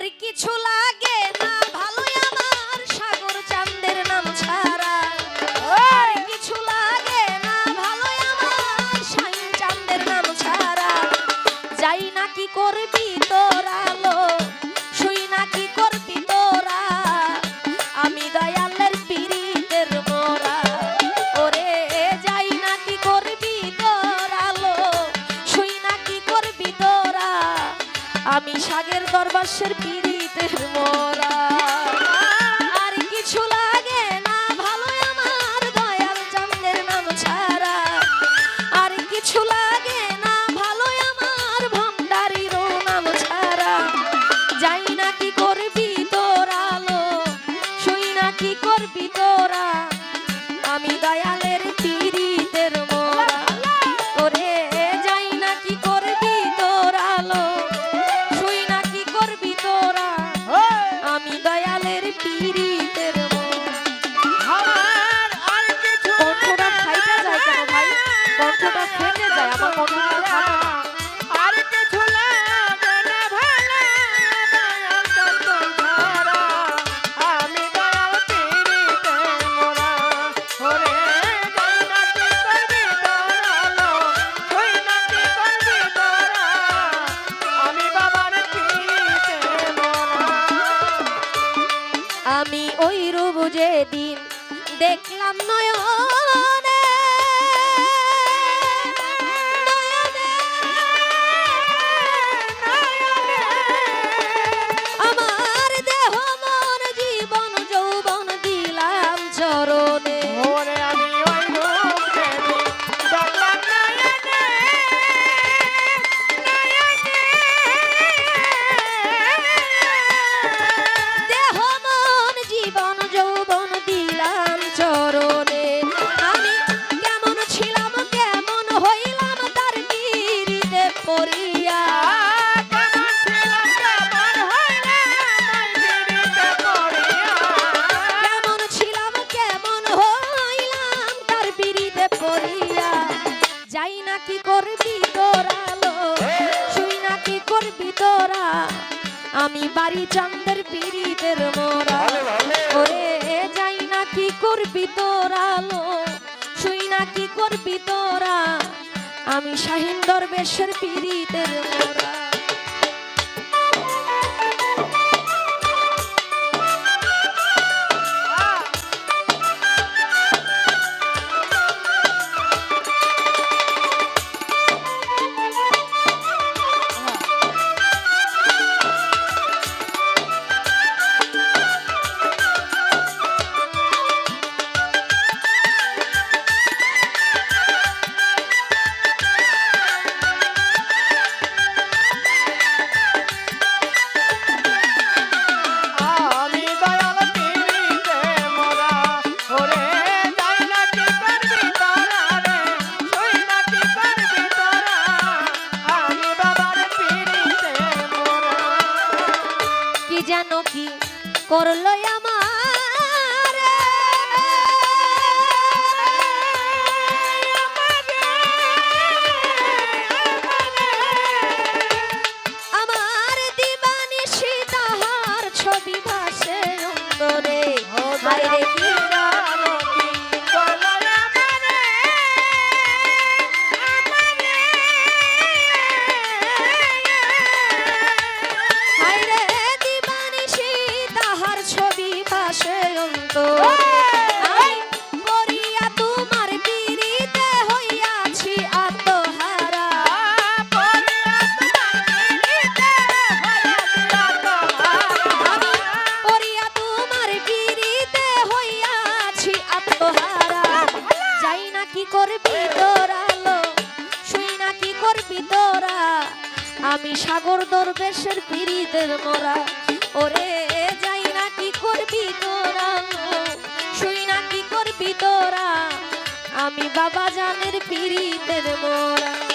আর কিছু লাগে না। ভালো আমার সাগর চাঁদের নাম ছাড়া। আর কিছু লাগে না। ভালো আমার সাই চাঁদের নাম ছাড়া। যাই না কি করবি তোর আলো, শুই না কি করবি আমি সাগের দরবাসের পীড়িতের মোরা। I'm কি করবি তোরা শুই না কি করবি তোরা? আমি বাড়ি চন্দ্রের পিড়িতের মোরা। ওরে যাই না কি করবি তোরা লো শুই না কি করবি তোরা? আমি শাহিন দরবেশের পিড়িতের মোরা। Corolla করবি তোরা লো শুই করবি তোরা? আমি সাগর দরবেশের পিড়িতের মোরা। ওরে, যাই না কি করবি তোরা শুই না করবি তোরা? আমি বাবা জানের পিড়িতের মোরা।